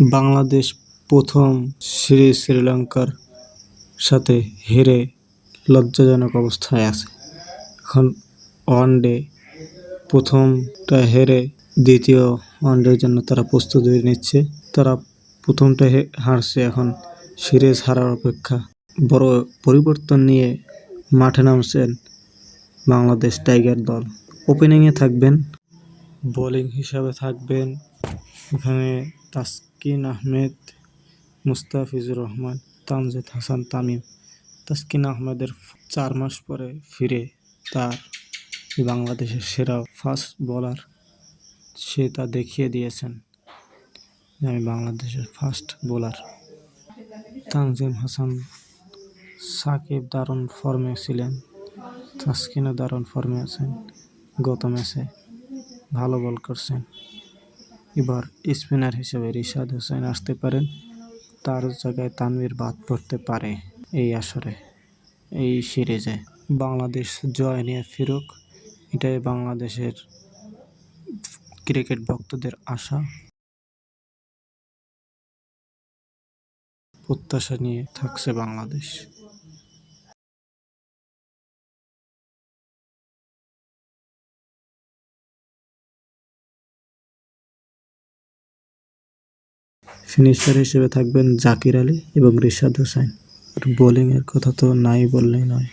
বাংলাদেশ প্রথম সিরিজ শ্রীলঙ্কার সাথে হেরে লজ্জাজনক অবস্থায় আছে। এখন ওয়ানডে প্রথমটা হেরে দ্বিতীয় ওয়ান ওয়ানডের জন্য তারা প্রস্তুতি নিচ্ছে। তারা প্রথমটা হারছে এখন সিরিজ হারার অপেক্ষা। বড় পরিবর্তন নিয়ে মাঠে নামছেন বাংলাদেশ টাইগার দল। ওপেনিংয়ে থাকবেন বোলিং হিসাবে থাকবেন। এখানে তাসকিন আহমেদ মুস্তাফিজুর রহমান, তানজিদ হাসান তামিম। তাসকিন আহমেদের চার মাস পরে ফিরে তার বাংলাদেশের সেরা ফাস্ট বোলার। সে তা দেখিয়ে দিয়েছেন আমি বাংলাদেশের ফাস্ট বোলার। তানজিম হাসান সাকিব দারুণ ফর্মে ছিলেন, তাসকিনও দারুণ ফর্মে আছেন। গত ম্যাচে ভালো বল করছেন। এবার স্পিনার হিসেবে রিশাদ হোসেন আসতে পারেন। তার জায়গায় তানভীর বাদ পড়তে পারে এই আসরে, এই সিরিজে। বাংলাদেশ জয় নিয়ে ফিরুক, এটাই বাংলাদেশের ক্রিকেট ভক্তদের আশা। প্রত্যাশা নিয়ে থাকছে বাংলাদেশ। ফিনিশার হিসেবে থাকবেন জাকির আলী এবং রিশাদ হোসাইন আর বোলিংয়ের কথা তো নাই বললেই নয়।